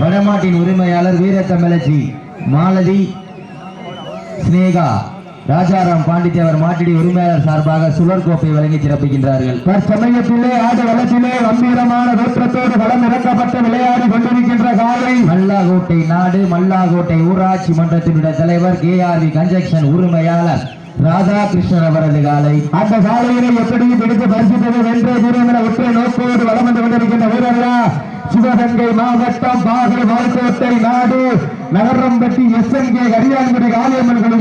வடமாட்டின் உரிமையாளர் வீரத்தமிழச்சி மாலதி ஸ்னேகா ராஜாராம் பாண்டித்தேவர் மாட்டிடி உரிமையாளர் சார்பாக சுழற் கோப்பை வழங்கி சிறப்பிக்கின்றார்கள். தற்சமயத்திலே ஆடு வளத்திலே கம்பீரமான தோற்றத்தோடு களம் இறக்கப்பட்டு விளையாடி கொண்டிருக்கின்ற காலை மல்லாகோட்டை நாடு மல்லாகோட்டை ஊராட்சி மன்றத்தினுடைய தலைவர் கே ஆர் வி கன்ஜெக்ஷன் உரிமையாளர் ராதாகிருஷ்ணன் அவரது காலை. அந்த காலையினை எப்படியும் பிடித்து பரிசுத்தது வென்ற வீரமன ஒற்றை நோக்கோடு வளம் வந்து கொண்டிருக்கின்ற வீரர்களா சிவகங்கை மாவட்டம் பாகல் வால்கோட்டை நாடு. Nagarampatti S N K Kariyankudi Kaliyamman குழு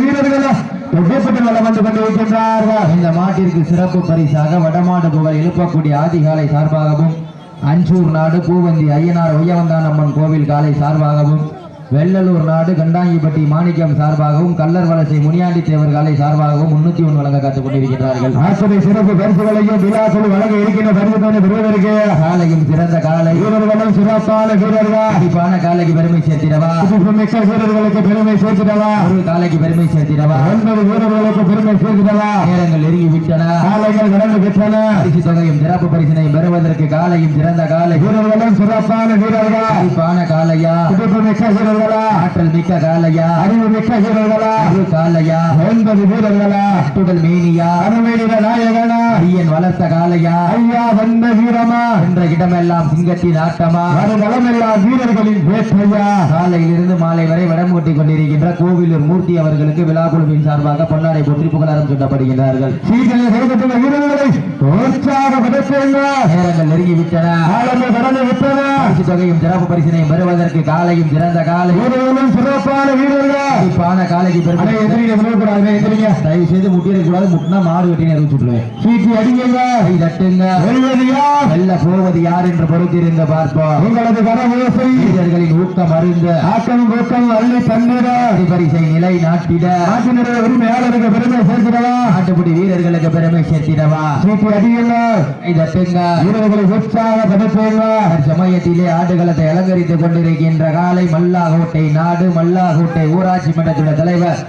இந்த மாட்டிற்கு சிறப்பு பரிசாக வடமாடு புகழ் எழுப்பக்கூடிய ஆதிகாலை சார்பாகவும் அஞ்சூர் நாடு பூவந்தி ஐயனார் ஒய்யவந்தான் அம்மன் கோவில் காலை சார்பாகவும் வெள்ளலூர் நாடு கண்டாங்கிப்பட்டி மாணிக்கம் சார்பாகவும் கல்லர் வலசை முனியாண்டி தேவர் காலை சார்பாகவும் முன்னூத்தி ஒன்று வழங்க காத்துக் கொண்டிருக்கிறார்கள் ஆசிரியர் சிறப்பு பரிசுகளையும் விழாக்குழு வழங்க இருக்கின்ற பரிசுத்தனை பெறுவதற்கு காலையும் சிறந்த காலை. வீரர்களும் சிறப்பான வீரர்கள்? அடிப்பான காலைக்கு பெருமை சேர்த்திடவா? மிக்க வீரர்களுக்கு பெருமை சேர்த்திடவா? ஒரு காலைக்கு பெருமை சேர்த்திடவா? ஒன்பது வீரர்களுக்கு பெருமை சேர்த்திடவா? நேரங்கள் நெருங்கி விட்டன காலைகள் நடந்து பெற்றன பரிசு தொகையும் சிறப்பு பரிசினையும் பெறுவதற்கு காலையும் சிறந்த காலை. வீரர்களும் சிறப்பான வீரர்கள்? அடிப்பான காலையா? மிக்க வீரர்களா? ஆற்றல் மிக்க காலையா? அறிவு மிக்க வீரர்களா? ஒரு காலையா? ஒன்பது வீரர்களா? அட்டுடல் மேனியா? அனுமதியில நாயகனா? அரியன் வளர்த்த காலையா? ஐயா வந்த வீரமா? என்ற இடமெல்லாம் சிங்கத்தின் ஆட்டமா? வருகளமெல்லாம் வீரர்களின் வேட்டையா காலையிலிருந்து மாலை வரை வடமூட்டி கொண்டிருக்கின்ற கோவிலூர் மூர்த்தி அவர்களுக்கு விழா குழுவின் சார்பாக பொன்னாடை போற்றி புகழாரம் சொல்லப்படுகிறார்கள் சீக்கிரம் செய்யப்பட்டுள்ள வீரர்களை உற்சாகப்படுத்துங்க நேரங்கள் நெருங்கி விட்டன காலமே கடந்து விட்டன. பரிசு தொகையும் சிறப்பு பரிசினையும் பெறுவதற்கு காலையும் சிறந்த காலை வீரர்களும் சிறப்பான வீரர்கள்? அடிப்பான காலைக்கு அடே, பெருமை எதிரியை விடக்கூடாது எதிரிங்க தயவு செய்து முட்டிட கூடாது முட்டினா மாடு வெட்டி நேரம் சுட்டுருவேன் சீட்டி அடிங்க. கை தட்டுங்க. வெல்வது யார்? வெல்ல போவது யார் என்று பொறுத்திருந்த பார்ப்போம். உங்களது கரவோசை வீரர்களின் ஊக்கம் அருந்த. ஆக்கம் ஊக்கம் அள்ளி தந்திர பரிசை நிலை நாட்டிட. நாட்டினுடைய உரிமையாளருக்கு பெருமை சேர்க்கிறவா நாட்டுப்படி வீரர்களுக்கு பெருமை சேர்த்திடவா? சீட்டி அடியுங்க. கை தட்டுங்க. வீரர்களை சமயத்திலே ஆடுகளத்தை அலங்கரித்துக் கொண்டிருக்கின்ற காலை மல்லாகோட்டை நாடு மல்லாகோட்டை ஊராட்சி மன்றத்துடைய தலைவர்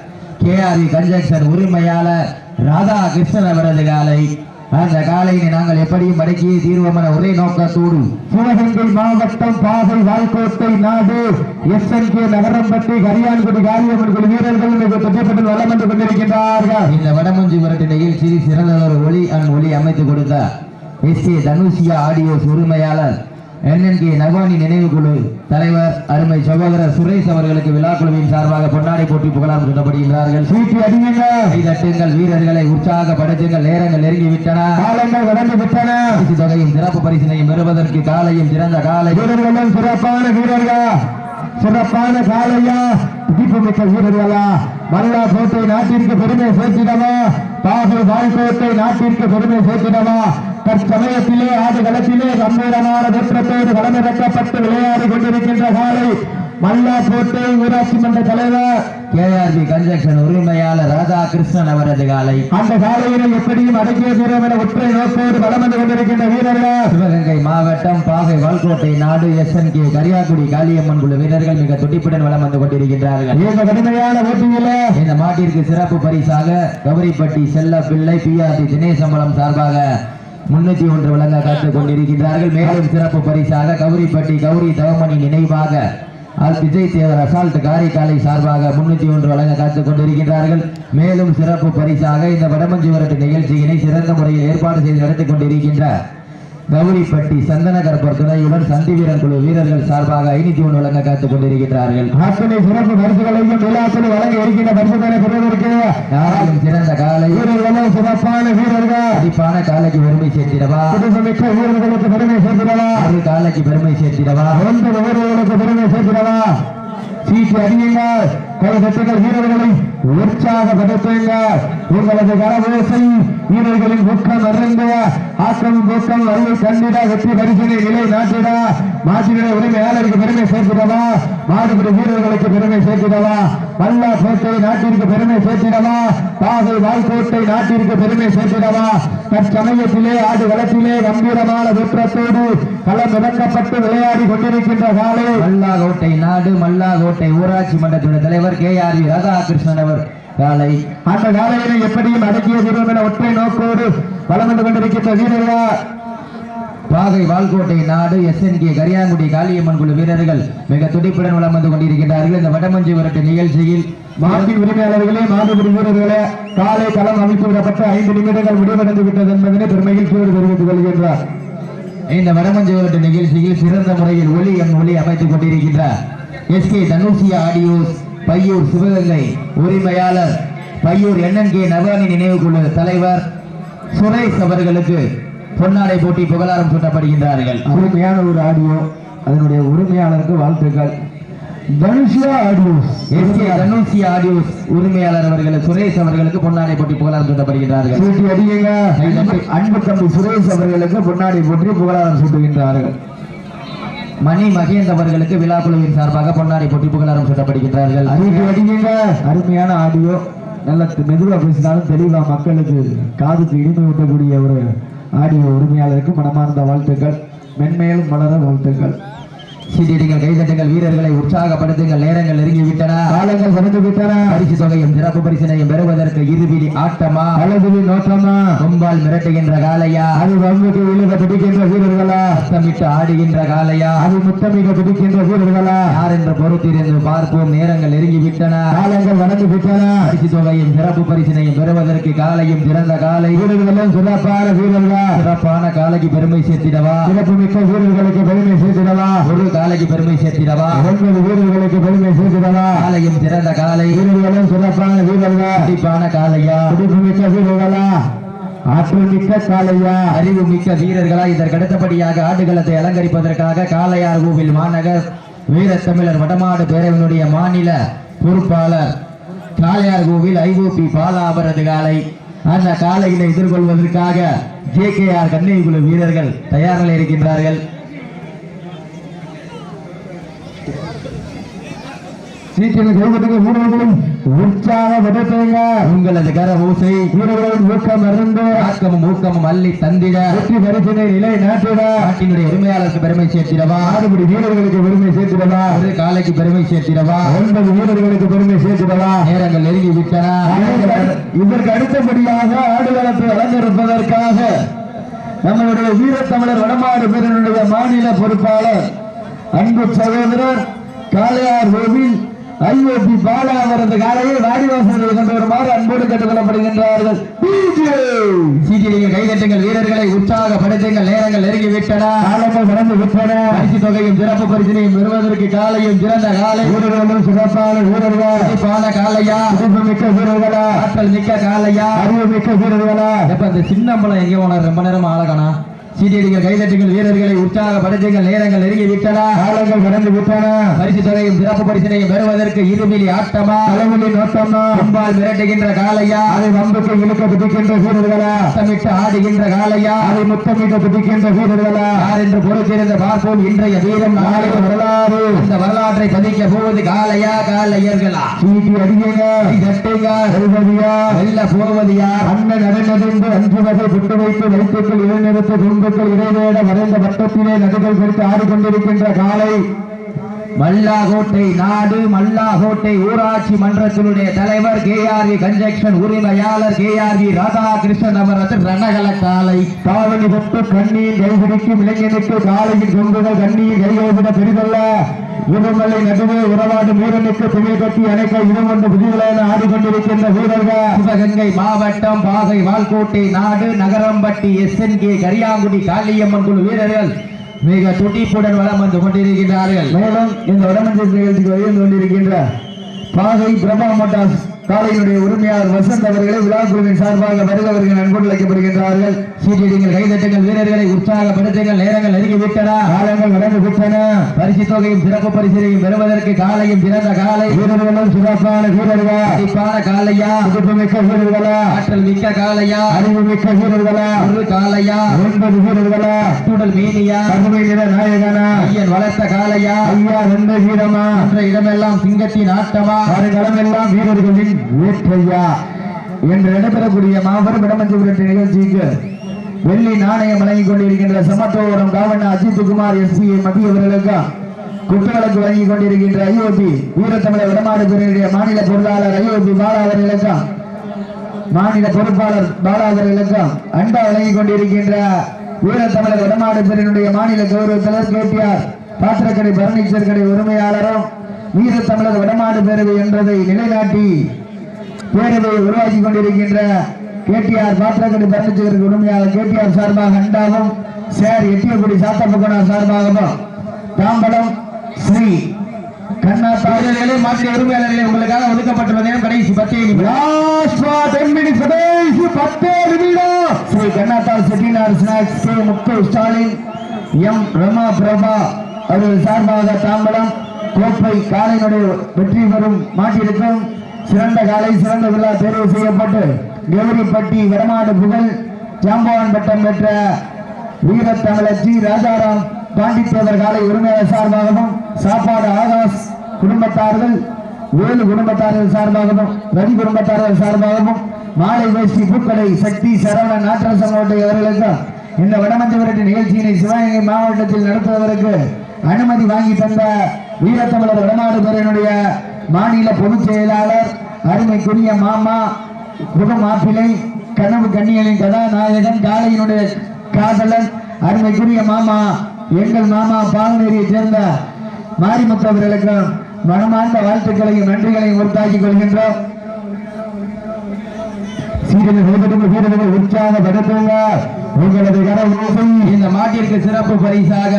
கே ஆர் கன்ஜெக்ஷன் உரிமையாளர் ராதா கிருஷ்ணன் அவரது காலை. அந்த காலையினை நாங்கள் எப்படியும் அடக்கிய தீர்வமன ஒரே நோக்கத்தோடு சிவகங்கை மாவட்டம் பாகை வால்கோட்டை நாடு S N K Nagarampatti Kariyankudi Kaliyamman குழு வீரர்கள் மிக தொகைப்பட்டு வளம் வந்து கொண்டிருக்கின்றார்கள். இந்த வடமஞ்சி விரட்டு நிகழ்ச்சியில் ஒரு ஒளி அன் ஒளி அமைத்துக் கொடுத்த எஸ் ஏ தனுஷியா ஆடியோஸ் உரிமையாளர் என்என்கே நவானி நினைவு குழு தலைவர் அருமை சகோதரர் சுரேஷ் அவர்களுக்கு விழா குழுவின் சார்பாக பொன்னாடை போட்டி புகழாரம் சொல்லப்படுகின்றார்கள் சீட்டி அடியுங்க கை தட்டுங்கள் வீரர்களை உற்சாகப்படுத்துங்கள் நேரங்கள் நெருங்கி விட்டன காலங்கள் கடந்து விட்டன. தொகையும் சிறப்பு பரிசினையும் பெறுவதற்கு காலையும் சிறந்த காலை. வீரர்களும் சிறப்பான வீரர்களா? சிறப்பான காலையா? மிக்க வீரர்களா? மல்லா கோட்டை நாட்டிற்கு பெருமை சேர்த்திடவா? பாகை வாய்க்கோட்டை நாட்டிற்கு பெருமை சேர்த்திடவா? தற்சமயத்திலே ஆடு களத்திலே கம்பீரமான தோற்றத்தோடு களமிறக்கப்பட்டு விளையாடி கொண்டிருக்கின்ற காலை மல்லா ஊராட்சி மன்ற தலைவர் கேஆர்பி கன்ஜெக்ஷன் உரிமையாளர் ராதா கிருஷ்ணன் அவரது காலை. அந்த காலையினை எப்படியும் அடக்கிய தூரம் என ஒற்றை நோக்கோடு வளம் வந்து கொண்டிருக்கின்ற வீரர்கள் சிவகங்கை மாவட்டம் பாகை வால்கோட்டை நாடு S N K Kariyakudi Kaliyamman குழு வீரர்கள் மிக துடிப்புடன் வளம் வந்து கொண்டிருக்கின்றார்கள். இந்த கடுமையான போட்டியிலே இந்த மாட்டிற்கு சிறப்பு பரிசாக கௌரிப்பட்டி செல்ல பிள்ளை பிஆர்டி தினேசம்பலம் சார்பாக முன்னூத்தி ஒன்று வழங்க காத்துக் கொண்டிருக்கின்றார்கள். மேலும் சிறப்பு பரிசாக கௌரிப்பட்டி கௌரி தவமணி நினைவாக விஜய் தேவர் அசால்ட் காரைக்காலை சார்பாக முன்னூத்தி ஒன்று வழங்க காத்துக் கொண்டிருக்கின்றார்கள். மேலும் சிறப்பு பரிசாக இந்த வடமஞ்சி வரட்டு நிகழ்ச்சியினை சிறந்த முறையில் ஏற்பாடு செய்து நடத்திக் கொண்டிருக்கின்ற கௌரிப்பட்டி சந்தனகரப்பர் துணையுடன் சந்தி வீரன் குழு வீரர்கள் சார்பாக ஐநூத்தி ஒன்று வழங்க காத்துக் கொண்டிருக்கின்றார்கள் அத்தனை சிறப்பு பரிசுகளையும் விழாக்கள் வழங்க இருக்கின்ற பரிசுகளை பெறுவதற்கு யாராலும் சிறந்த காலை வீரர்களும் சிறப்பான வீரர்கள். அடிப்பான காலைக்கு பெருமை சேர்த்திடவா? குடும்பமிக்க வீரர்களுக்கு பெருமை சேர்க்கிறவா ஒரு காலைக்கு பெருமை சேர்த்திடவா? ஒன்பது வீரர்களுக்கு பெருமை சேர்க்கிறவா சீட்டு அடியுங்கள் கைதட்டுகள் வீரர்களை. உற்சாகப்படுத்துங்கள் உங்களது கரவேசை வீரர்களின் ஊக்கம் அறிந்த ஆக்கம் ஊக்கம் அருள் கண்டிட வெற்றி பரிசனை நிலை நாட்டிட மாட்டிட உரிமையாளருக்கு பெருமை சேர்க்கிறதா மாடுபிடி வீரர்களுக்கு பெருமை சேர்க்கிறதா மல்லா கோட்டை நாட்டிற்கு பெருமை சேர்த்திடவா? பாகை வாய்க்கோட்டை நாட்டிற்கு பெருமை சேர்த்திடவா? தற்சமயத்திலே ஆடு களத்திலே கம்பீரமான தோற்றத்தோடு களம் இறக்கப்பட்டு விளையாடி கொண்டிருக்கின்ற காலை. மல்லாகோட்டை நாடு மல்லாகோட்டை ஊராட்சி மன்றத்துடைய தலைவர் கே ஆர் வி ராதாகிருஷ்ணன் அவர் காலை. அந்த காலையினை எப்படியும் அடக்கிய என ஒற்றை நோக்கோடு வந்து கொண்டிருக்கின்ற வீரர்கள் பாகை வால்கோட்டை நாடு எஸ்என்கே கரியாங்குடி காளியம்மன் குழு வீரர்கள் மிக துடிப்புடன் உலம் வந்து கொண்டிருக்கிறார்கள் இந்த வடமஞ்சி விரட்டு நிகழ்ச்சியில் மாட்டின் உரிமையாளர்களே மாடுபிடி வீரர்களே காலை களம் அமைத்து விடப்பட்டு ஐந்து நிமிடங்கள் முடிவடைந்து விட்டது என்பதனை பெருமகிழ்ச்சியோடு தெரிவித்துக் கொள்கின்றார். இந்த வடமஞ்சி விரட்டு நிகழ்ச்சியில் சிறந்த முறையில் ஒளி என் ஒளி அமைத்துக் கொண்டிருக்கின்றார். S K Dhanusiya audios Paiyur Sivaganga உரிமையாளர் பையூர் என்என்கே நவானி நினைவு குழு தலைவர் சுரேஷ் அவர்களுக்கு பொன்னாடை போட்டி புகழாரம் சூட்டப்படுகின்றார்கள். அருமையான ஒரு ஆடியோ அதனுடைய உரிமையாளருக்கு வாழ்த்துக்கள். Dhanushiya audios. S K Dhanusi audios. உரிமையாளர் அவர்கள் சுரேஷ் அவர்களுக்கு பொன்னாடை போட்டி புகழாரம் சூட்டப்படுகின்றார்கள். சூட்டி அடியுங்க. அன்பு- தம்பி சுரேஷ் அவர்களுக்கு பொன்னாடி போற்றி புகழாரம் சூட்டுகின்றார்கள். மணி மகேந்த் அவர்களுக்கு விழா குழுவின் சார்பாக பொன்னாடை போட்டி புகழாரம் சூட்டப்படுகின்றார்கள். அறிவிப்பு அடிங்க அருமையான ஆடியோ. நல்ல தெ- மெதுவா பேசினாலும் தெளிவா மக்களுக்கு காதுக்கு இனிமை ஊட்டக்கூடிய ஒரு ஆடியோ உரிமையாளருக்கு மனமார்ந்த வாழ்த்துக்கள். மென்மேலும் வளர வாழ்த்துக்கள். சீட்டிடுங்கள் கைதட்டுங்கள் வீரர்களை உற்சாகப்படுத்துங்கள் நேரங்கள் நெருங்கி விட்டன காலங்கள் கடந்து விட்டன பரிசு தொகையும் சிறப்பு பரிசினையும் பெறுவதற்கு இறுதி ஆட்டமா? அழகுவி நோட்டமா? கொம்பால் மிரட்டுகின்ற காளையா? அது வம்புக்கு விழுக பிடிக்கின்ற வீரர்களா? அர்த்தமிட்டு ஆடுகின்ற காளையா? அது முத்தமிக பிடிக்கின்ற வீரர்களா? யார் என்று பொறுத்திருந்து பார்ப்போம் நேரங்கள் நெருங்கி விட்டன காலங்கள் கடந்து விட்டன. பரிசு தொகையும் சிறப்பு பரிசினையும் பெறுவதற்கு காலையும் சிறந்த காலை வீரர்களும் சிறப்பான வீரர்களா? சிறப்பான காலைக்கு பெருமை சேர்த்திடவா? சிறப்பு மிக்க வீரர்களுக்கு பெருமை சேர்த்திடவா? ஒரு காலைக்கு பெருமை சேர்த்திடவா? ஒன்பது வீரர்களுக்கு பெருமை சேர்த்திடவா? காலையும் சிறந்த காலை. வீரர்களும் சிறப்பான வீரர்களா? கண்டிப்பான காலையா? துடிப்பு மிக்க வீரர்களா? ஆற்றல் மிக்க காளையா அறிவு மிக்க வீரர்களா? இதற்கு அடுத்தபடியாக ஆடுகளத்தை அலங்கரிப்பதற்காக காளையார் கோவில் மாநகர் வீரத்தமிழர் வடமாடு பேரவையினுடைய மாநில பொறுப்பாளர் காளையார் கோவில் ஐஓபி பாலா அவரது காலை. அந்த காலையினை எதிர்கொள்வதற்காக ஜே கே ஆர் கண்ணை வீரர்கள் தயாரில் இருக்கின்றார்கள். சீட்டின கைவிட்டுங்க வீரர்களும் உற்சாக விடப்பேங்க உங்களது கர ஓசை வீரர்களின் ஊக்கம் இருந்து ஆக்கமும் ஊக்கமும் அள்ளி தந்திட வெற்றி பரிசினை நிலை நாட்டிட? நாட்டினுடைய உரிமையாளருக்கு பெருமை சேர்த்திடவா? ஆடுபடி வீரர்களுக்கு பெருமை சேர்த்திடவா? ஒரு காலைக்கு பெருமை சேர்த்திடவா? ஒன்பது வீரர்களுக்கு பெருமை சேர்த்திடவா? நேரங்கள் நெருங்கி விட்டன. இதற்கு அடுத்தபடியாக ஆடுகளத்தை அலங்கரிப்பதற்காக நம்மளுடைய வீரத்தமிழர் வடமாடு பேரனுடைய மாநில பொறுப்பாளர் அன்பு சகோதரர் காளையார் கோவில் ஐஓபி பாலா அவரது காலையை வாடிவாசல்கள் கொண்டு வருமாறு அன்போடு கேட்டுக்கொள்ளப்படுகின்றார்கள். சீட்டிலிங்க கைதட்டுங்கள் வீரர்களை உற்சாகப்படுத்துங்கள் நேரங்கள் நெருங்கி விட்டன காலங்கள் கடந்து விட்டன. பரிசு தொகையும் சிறப்பு பரிசினையும் பெறுவதற்கு காலையும் சிறந்த காலை. வீரர்களும் சிறப்பான வீரர்கள் சிறப்பான காலையா? சிறப்பு மிக்க வீரர்களா ஆற்றல் மிக்க காலையா? அறிவு மிக்க வீரர்களா எப்ப இந்த சின்னம்பலம் எங்கே போனார் ரொம்ப நேரம் ஆளகானா சீட்டிலிங்க கைதட்டுங்கள் வீரர்களை உற்சாகப்படுத்துங்கள் நேரங்கள் நெருங்கி விட்டன காலங்கள் கடந்து விட்டன பரிசு தொகையும் சிறப்பு பரிசினையும் பெறுவதற்கு இருமிலி ஆட்டமா? தலைவலி நோட்டமா கொம்பால் மிரட்டுகின்ற காலையா அதை வம்புக்கு இழுக்க பிடிக்கின்ற வீரர்களா? சத்தமிட்டு ஆடுகின்ற காலையா அதை முத்தமிட்டு பிடிக்கின்ற வீரர்களா? யார் என்று பொறுத்திருந்த பார்ப்போம் இன்றைய வீரம் நாளைய வரலாறு. இந்த வரலாற்றை பதிக்க போவது காலையா காலையர்களா சீட்டி அடியுங்க. தட்டுங்க. செல்வதியா வெல்ல போவது யார் அண்ணன் நடனதென்று அஞ்சு வகை குண்டு வைத்து வைத்துக்கள் இளைஞருக்கு துன்புக்கள் இடைவேட வரைந்த வட்டத்திலே நடுகள் குறித்து ஆடிக்கொண்டிருக்கின்ற காலை மல்லாகோட்டை நாடு மல்லாகோட்டை ஊராட்சி மன்றத்தினுடைய தலைவர் கேஆர்வி கன்ஜெக்ஷன் உரிமையாளர் கேஆர்வி ராதாகிருஷ்ணன் அவரது ரணகல காலை. காவலி தொட்டு கண்ணியில் கைபிடிக்கும் இளைஞனுக்கு காலையின் கொம்புகள் கண்ணியில் கையோவிட பெரிதல்ல. இருமலை நடுவே உறவாடு வீரனுக்கு துணை கட்டி அணைக்க இடம் கொண்டு புதியலான ஆடிக்கொண்டிருக்கின்ற வீரர்கள். சிவகங்கை மாவட்டம் பாகை வால்கோட்டை நாடு Nagarampatti S N K Kariyangudi Kaliyamman குழு வீரர்கள். மிக துடிப்புடன் வளம் வந்து கொண்டிருக்கின்றார்கள். மேலும் இந்த வடமஞ்சள் நிகழ்ச்சிக்கு வருகின்ற கொண்டிருக்கின்ற பாகை பிரபா மோட்டார்ஸ் காலையினுடைய உரிமையாளர் வசந்த் அவர்களை விழா குழுவின் சார்பாக வருபவர்கள் அன்போடு அழைக்கப்படுகின்றார்கள். சீட்டிடுங்கள் கைதட்டுங்கள் வீரர்களை உற்சாகப்படுத்துங்கள் நேரங்கள் நெருங்கி விட்டன காலங்கள் நடந்து விட்டன பரிசு தொகையும் சிறப்பு பரிசினையும் பெறுவதற்கு காலையும் சிறந்த காலை. வீரர்களும் சிறப்பான வீரர்களா. அடிப்பான காலையா? மிக்க வீரர்களா? ஆற்றல் மிக்க காலையா? அறிவு மிக்க வீரர்களா? ஒரு காலையா? ஒன்பது வீரர்களா? கூடல் மீனியா? கருமை நிற நாயகனா? ஐயன் வளர்த்த காலையா? ஐயா ரெண்டு வீரமா? மற்ற இடமெல்லாம் சிங்கத்தின் ஆட்டமா? வருகளமெல்லாம் வீரர்களின் வேற்றையா என்று நடைபெறக்கூடிய மாபெரும் இடமஞ்சு விரட்டு நிகழ்ச்சிக்கு வெள்ளி நாணயம் வழங்கிக் கொண்டிருக்கின்ற சமத்துவபுரம் காவண்ணா அஜித் குமார் எஸ்பி மத்தியவர்களுக்கு குற்றவழக்கு வழங்கிக் கொண்டிருக்கின்ற ஐஓபி வீரத்தமிழர் வடமாடு பிரிவுடைய மாநில பொருளாளர் ஐஓபி பாலா அவர்களுக்கும் மாநில பொறுப்பாளர் பாலா அவர்களுக்கும் அன்பா வழங்கிக் கொண்டிருக்கின்ற வீர தமிழர் வடமாடு பேரினுடைய மாநில கௌரவ தலைவர் கேடிஆர் பாத்திரக்கடை பர்னிச்சர் கடை உரிமையாளரும் வீர தமிழர் வடமாடு பேரவை என்பதை நிலைநாட்டி பேரவையை உருவாக்கி கொண்டிருக்கின்ற கேடிஆர் பாத்திரக்கடை பர்னிச்சர் உரிமையாளர் கேடிஆர் சார்பாக அண்டாவும் சேர் எட்டியக்குடி சாத்தப்பக்கோனார் சார்பாகவும் தாம்பலம் ஸ்ரீ கண்ணா வீரர்களே மாற்றிய உரிமையாளர்களே உங்களுக்காக ஒதுக்கப்பட்டுள்ள நேரம் கடைசி பத்தே நிமிடம். லாஸ்ட் ஃபார் 10 மினிட்ஸ் கடைசி 10 நிமிடம். Sri Kannathal Chettinad snacks K Muthu Stalin M Rama Prabha அவர்கள் சார்பாக தாம்பலம் கோப்பை காலையினுடைய வெற்றி பெறும் மாட்டிருக்கும் சிறந்த காலை சிறந்த விழா தேர்வு செய்யப்பட்டு கௌரிப்பட்டி வடமாடு புகழ் ஜாம்பவான் பட்டம் பெற்ற வீரத்தமிழர் ஜி. ராஜாராம் பாண்டித்தேவர் காலை உரிமையாளர் சார்பாகவும் சாப்பாடு ஆகாஷ் குடும்பத்தார்கள் வேலு குடும்பத்தார்கள் சார்பாகவும் ரவி குடும்பத்தார்கள் சார்பாகவும் மாலை வேஷ்டி பூக்கடை சக்தி சரவணன் நாட்டரசன் கோட்டை அவர்களுக்கு இந்த வடமஞ்சவரட்டு நிகழ்ச்சியினை சிவகங்கை மாவட்டத்தில் நடத்துவதற்கு அனுமதி வாங்கி தந்த வீரத்தமிழர் வடநாடு துறையினுடைய மாநில பொதுச் செயலாளர் அருமைக்குரிய மாமா முக மாப்பிளை கனவு கண்ணிகளின் கதாநாயகன் காலையினுடைய காதலன் அருமைக்குரிய மாமா எங்கள் மாமா பால்நேரியை சேர்ந்த மாரிமுத்து அவர்களுக்கு மனமார்ந்த வாழ்த்துக்களையும் நன்றிகளையும் உறுத்தாக்கிக் கொள்கின்றோம். சீரக வீரர்கள் உற்சாகப்படுத்துங்க உங்களது கடவுள் இந்த மாட்டிற்கு சிறப்பு பரிசாக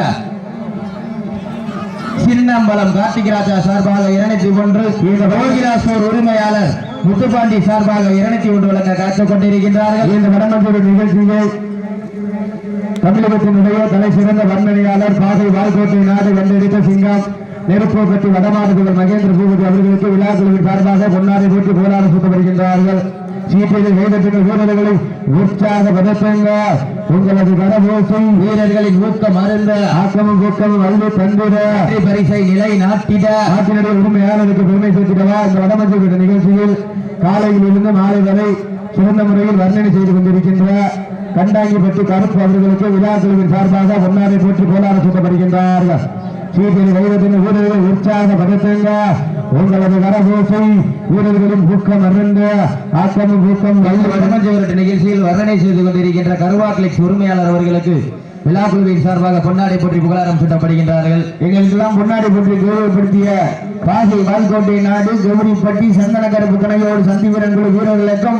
சின்னம்பலம் கார்த்திகராஜா சார்பாக இருநூத்தி ஒன்று. இந்த ரோகிராசோர் உரிமையாளர் முத்துப்பாண்டி சார்பாக இருநூத்தி ஒன்று வழங்க காத்துக் கொண்டிருக்கின்றார்கள். இந்த வடமஞ்சூர் நிகழ்ச்சியை தமிழகத்தினுடைய தலை சிறந்த வர்ணனையாளர் பாதை வால்கோட்டை நாடு வென்றெடுத்த சிங்கம் நெருப்பு பற்றி வடமாடுகள் மகேந்திர பூபதி அவர்களுக்கு விழாக்குழுவின் சார்பாக பொன்னாரை போட்டு போராட சுட்டு வருகின்றார்கள். சீட்டில் வேதத்தின் வீரர்களை உற்சாகப்படுத்துங்க உங்களது கரபோசை வீரர்களின் ஊக்கம் அருந்த ஆக்கமும் ஊக்கமும் அள்ளி தந்திட. பரிசை நிலை நாட்டிட நாட்டினுடைய உரிமையாளருக்கு பெருமை சேர்த்திடவா? இந்த வடமஞ்சள் நிகழ்ச்சியில் காலையில் இருந்து மாலை வரை சிறந்த முறையில் வர்ணனை செய்து கொண்டிருக்கின்ற கண்டாங்கிப்பட்டி கருப்பு அவர்களுக்கு விழா குழுவின் சார்பாக பொன்னாரை போற்றி கோலாறு சுத்தப்படுகின்றார்கள் சீட்டில் வைரத்தின் வீரர்கள் உற்சாகப்படுத்துங்க உங்களது கரபோசை வீரர்களின் ஊக்கம் அருந்த ஆக்கமும் ஊக்கம் இந்த நிகழ்ச்சியில் வர்ணனை செய்து கொண்டிருக்கின்ற கருவாக்கிளிக்ஸ் உரிமையாளர் அவர்களுக்கு விழா குழுவின் சார்பாக பொன்னாடை போற்றி புகழாரம் சூட்டப்படுகின்றார்கள். எங்களுக்கெல்லாம் பொன்னாடை போற்றி கௌரவப்படுத்திய பாசி வால்கோட்டை நாடு கௌரிப்பட்டி சந்தனக்கருப்பு துணையோடு சந்திவீரன் குழு வீரர்களுக்கும்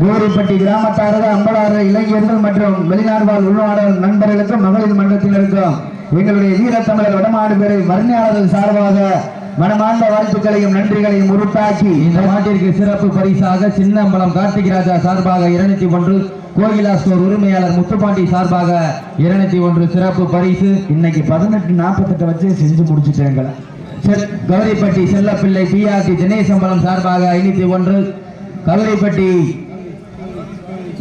கௌரிப்பட்டி கிராமத்தாரர் அம்பலாறு இளைஞர்கள் மற்றும் வெளிநாடு வாழ் உள்நாடு நண்பர்களுக்கும் மகளிர் மன்றத்தினருக்கும் எங்களுடைய வீரத்தமிழர் வடமாடு பேரை வர்ணியாளர்கள் சார்பாக மனமார்ந்த வாழ்த்துக்களையும் நன்றிகளையும் உருட்டாக்கி இந்த மாட்டிற்கு சிறப்பு பரிசாக சின்னம்பலம் கார்த்திகராஜா சார்பாக இருநூத்தி ஒன்று கோகிலா ஸ்டோர் உரிமையாளர் முத்துப்பாண்டி சார்பாக இருநூத்தி ஒன்று சிறப்பு பரிசு. இன்னைக்கு பதினெட்டு நாற்பத்தெட்டு வச்சு செஞ்சு முடிச்சுட்டேங்க கௌரிப்பட்டி செல்லப்பிள்ளை பிஆர்டி தினேசம்பலம் சார்பாக ஐநூத்தி ஒன்று. கௌரிப்பட்டி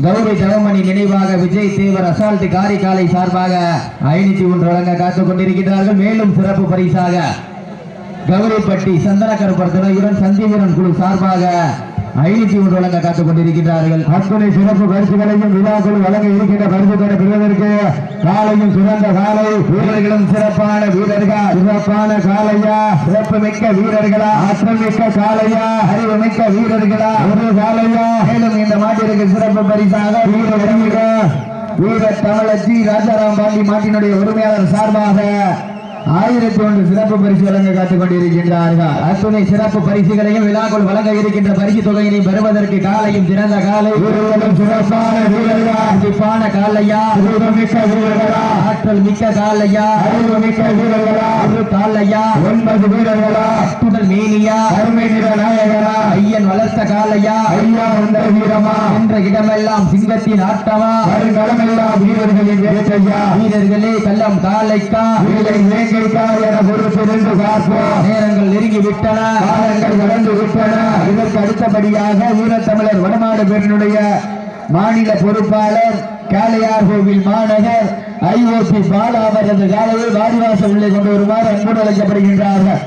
கௌரி தவமணி நினைவாக விஜய் தீவர் அசால்ட் காரிக்காலை சார்பாக ஐநூத்தி ஒன்று வழங்க காத்துக் கொண்டிருக்கிறார்கள். மேலும் சிறப்பு பரிசாக கௌரிப்பட்டி சந்தனக்கருப்பர் இவன் சந்திவீரன் குழு சார்பாக ஐநூத்தி ஒன்று வழங்க காத்துக் கொண்டிருக்கிறார்கள் அத்துணை சிறப்பு பரிசுகளையும் விழாக்கள் வழங்க இருக்கின்ற பெற பெறுவதற்கு காலையும் சிறந்த காலை. வீரர்களும் சிறப்பான வீரர்கள்? சிறப்பான காலையா? சிறப்பு மிக்க வீரர்களா? ஆற்றல் மிக்க காலையா? அறிவு மிக்க வீரர்களா? ஒரு காலையா? மேலும் இந்த மாட்டிற்கு சிறப்பு பரிசாக வீர வீர வீர தமிழச்சி ராஜாராம் பாண்டி மாட்டினுடைய உரிமையாளர் சார்பாக ஆயிரத்தி ஒன்று சிறப்பு பரிசு வழங்க காத்துக் கொண்டிருக்கின்றார்கள். அத்துணை சிறப்பு பரிசுகளையும் விழாக்குள் வழங்க இருக்கின்ற பரிசு தொகையினை பெறுவதற்கு காலையும் சிறந்த காலை. சிறப்பான வீரர்களா. காலையா. வீரர்களா. ஆற்றல் மிக்க காலையா. மிக்க வீரர்களா. காலையா. ஒன்பது வீரர்களா. துடல் மேனியா. அருமை நிற நாயகரா ஐயன் வளர்த்த காலையா. ஐயா வந்த வீரமா. என்ற இடமெல்லாம் சிங்கத்தின் ஆட்டமா. வருங்காலமெல்லாம் வீரர்களின் வீரர்களே கள்ளம் காலைக்கா. வீரை வேங்கைக்கா என பொறுப்பிருந்து பார்ப்போம். நேரங்கள் நெருங்கி விட்டன. காலங்கள் கடந்து விட்டன. இதற்கு அடுத்தபடியாக வீரத்தமிழர் வடநாடு பேரனுடைய மாநில பொறுப்பாளர் காளையார் கோவில் மாநகர் ஐஓசி பாலா அவரது காலையை வாரிவாசல் உள்ளே கொண்டு வருமாறு அன்போடு அழைக்கப்படுகின்றார்கள்.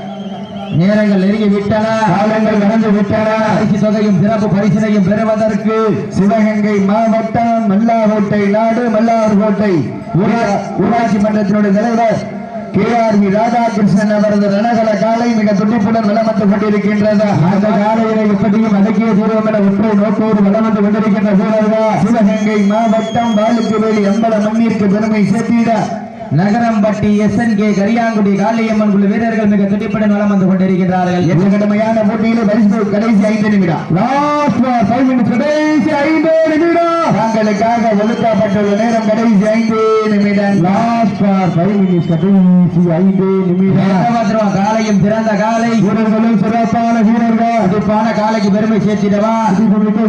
நேரங்கள் நெருங்கி விட்டன. காலங்கள் கடந்து விட்டன. பரிசு தொகையும் சிறப்பு பரிசினையும் பெறுவதற்கு சிவகங்கை மாவட்டம் மல்லார்கோட்டை நாடு மல்லார்கோட்டை ஊரா- ஊராட்சி மன்றத்தினுடைய தலைவர் கே ஆர் வி ராதாகிருஷ்ணன் அவரது ரணகல காலை மிக துடிப்புடன் வலம் கொண்டிருக்கின்றது. அந்த காலையில எப்படியும் அடக்கிய தீர்வம் என ஒன்றை நோக்கோடு வலம் கொண்டிருக்கின்ற வீரர்கள் சிவகங்கை மாவட்டம் வாழுக்குவேலி அம்பல மண்ணிற்கு பெருமை சேர்த்திட Nagarampatti S N K Kariyangudi Kaliyamman குழு வீரர்கள் மிக துடிப்புடன் வலம் வந்து கொண்டிருக்கிறார்கள் எந்த கடுமையான போட்டியில பரிசு கடைசி ஐந்து நிமிடம். லாஸ்ட் ஃபைவ் மினிட்ஸ் கடைசி ஐந்து நிமிடம். தாங்களுக்காக ஒதுக்கப்பட்டுள்ள நேரம் கடைசி ஐந்து நிமிடம். லாஸ்ட் ஃபைவ் மினிட்ஸ் கடைசி ஐந்து நிமிடம். காலையும் சிறந்த காலை வீரர்களும் சிறப்பான வீரர்கள். துடிப்பான காலைக்கு பெருமை சேர்த்திடவா?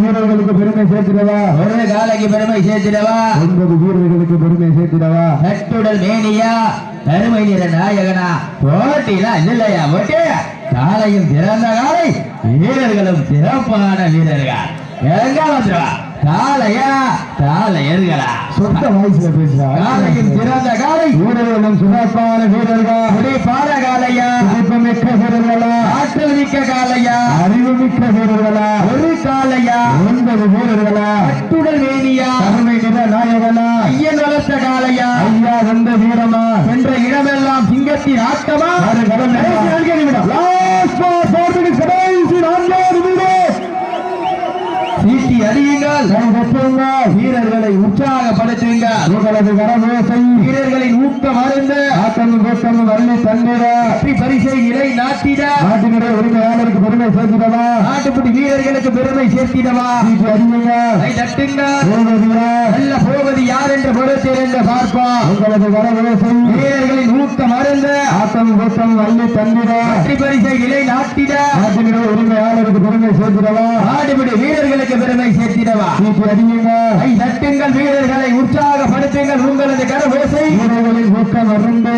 வீரர்களுக்கு பெருமை சேர்த்திடவா? ஒரு காலைக்கு பெருமை சேர்த்திடவா? ஒன்பது வீரர்களுக்கு பெருமை சேர்த்திடவா? நட்டுடல் மேனியா அருமை நிற நாயகனா போட்டினா இல்லையா போட்டி காலையும் சிறந்த காலை வீரர்களும் சிறப்பான வீரர்கள். எங்க வந்துருவா? காலையா? காலையர்களா? சொந்த வாய்ஸ்ல பேசுறா. காலையும் சிறந்த காலை வீரர்களும் சிறப்பான வீரர்கள்? துடிப்பான காலையா? மிக்க வீரர்களா? ஆற்றல் மிக்க காலையா? அறிவுமிக்க வீரர்களா? ஒரு காலையா? ஒன்பது வீரர்களா நட்டுடல் மேனியா அருமை நிற நாயகனா ஐயன் வளர்த்த காலையா ஐயா வந்த வீரமா சென்ற கடம் கடைசி நான்கே நிமிடம் லாஸ்ட் ஃபார் ஃபோர் மினிட்ஸ் கடைசி நான்கே நிமிடம் சீட்டி அடியுங்கள் கை தட்டுங்கள் உற்சாகப்படுத்துங்கள் உங்களது வரவேசை வீரர்களின் ஊக்கம் அருந்த ஆட்டமும் கூட்டமும் வள்ளி தந்திர வெற்றி பரிசை நிலை நாட்டிட நாட்டினுடைய உரிமையாளருக்கு பெருமை சேர்க்கிறதா நாட்டுப்படி வீரர்களுக்கு பெருமை சேர்த்திடவா? அறிவிங்க தட்டுங்க. நல்ல போவது யார் என்று பொறுத்திருந்து பார்ப்போம் உங்களது வரவேசை வீரர்களின் ஊக்கம் அருந்த ஆட்டம் கூட்டம் வள்ளி தந்திர வெற்றி பரிசை நிலை நாட்டிட நாட்டினுடைய உரிமையாளருக்கு பெருமை நாடுபடி வீரர்களுக்கு பெருமை சேர்த்திடவா? அறிவிங்க தட்டுங்கள் வீரர்களை உற்சாகப்படுத்துங்கள் உங்களது கரபோசை வீரர்களின் ஊக்கம் அருந்த.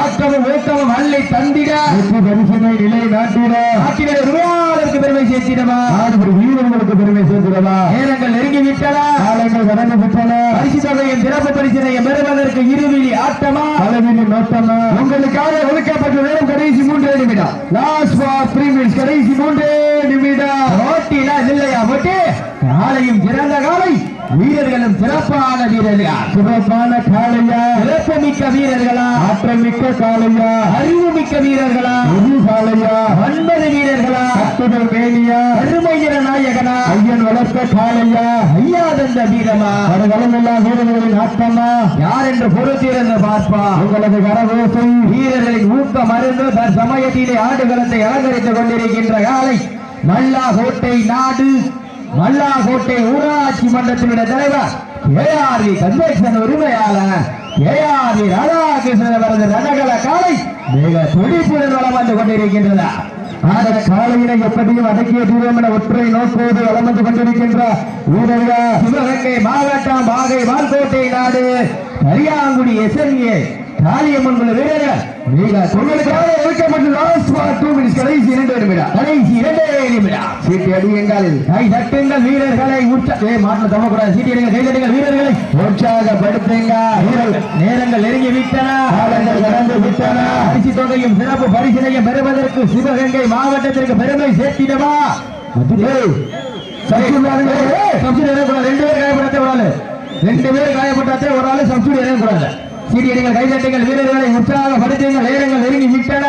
ஆக்கமும் ஊக்கமும் அள்ளி தந்திட. வெற்றி பரிசினை நிலை நாட்டிட. நாட்டினுடைய உரிமையாளருக்கு பெருமை சேர்த்திடவா? நாடுபடி வீரர்களுக்கு பெருமை சேர்க்கிறதா நேரங்கள் நெருங்கி விட்டன காலங்கள் கடந்து விட்டன. பரிசு தொகையும் சிறப்பு பரிசினையும் பெறுவதற்கு இருவிழி ஆட்டமா? அளவின் நோட்டமா? உங்களுக்காக ஒதுக்கப்பட்ட நேரம் கடைசி மூன்றே நிமிடம். லாஸ்ட் ஃபார் த்ரீ மினிட்ஸ் கடைசி மூன்றே நிமிடம். போட்டினா இல்லையா போட்டி காலையும் சிறந்த காலை வீரர்களும் சிறப்பான வீரர்கள்? சிறப்பான காளையா? சிறப்பு மிக்க வீரர்களா? ஆற்றல் மிக்க காளையா? அறிவு மிக்க வீரர்களா? எது காளையா? ஒன்பது வீரர்களா? கட்டுதல் மேனியா? அருமையிற நாயகனா? ஐயன் வளர்த்த காளையா? ஐயா தந்த வீரமா? வருகளமெல்லா வீரர்களின் ஆட்டமா? யார் என்று பொறுத்திருந்து பார்ப்பா. உங்களது கரவேசை வீரர்களின் ஊக்கம் அருந்து சமயத்திலே ஆடுகளத்தை அலங்கரித்துக் கொண்டிருக்கின்ற காலை மல்லாகோட்டை நாடு. மல்லாகோட்டை ஊராட்சி மன்றத்தினுடைய தலைவர் ஏஆர்வி கன்வென்ஷன் உரிமையாளர் ஏஆர்வி ராதாகிருஷ்ணன் அவரது ரணகல காலை மிக துடிப்புடன் வளம் வந்து கொண்டிருக்கின்றன. அந்த காலையினை எப்படியும் அடக்கிய தூரம் என ஒற்றை நோக்கோடு வளம் வந்து கொண்டிருக்கின்ற வீரர்கள் சிவகங்கை மாவட்டம் பாகை வால்கோட்டை நாடு கரியாங்குடி எஸ்என்ஏ காளியம்மன் குழு வீரர்கள் மிக உங்களுக்காக ஒதுக்கப்பட்ட லாஸ்ட் ஃபார் டூ மினிட்ஸ் கடைசி இரண்டு நிமிடம். கடைசி இரண்டே நிமிடம். சீட்டு அடியுங்கள் கை தட்டுங்கள் வீரர்களை உற்ற ஏ மாட்டில் தவக்கூடாது சீட்டு எடுங்க கை தட்டுங்கள் வீரர்களை. உற்சாகப்படுத்துங்க. வீரர்கள் நேரங்கள் நெருங்கி விட்டன காலங்கள் கடந்து விட்டன. பரிசு தொகையும் சிறப்பு பரிசினையும் பெறுவதற்கு சிவகங்கை மாவட்டத்திற்கு பெருமை சேர்த்திடவா? ரெண்டு பேர் காயப்படாதே ஒரு ரெண்டு பேர் காயப்பட்டாத்தே ஒரு ஆளு சப்சிடி இறங்கக்கூடாது. சீட்டி எடுங்கள் கை தட்டுங்கள் வீரர்களை உற்சாகப்படுத்துங்கள் நேரங்கள் நெருங்கி விட்டன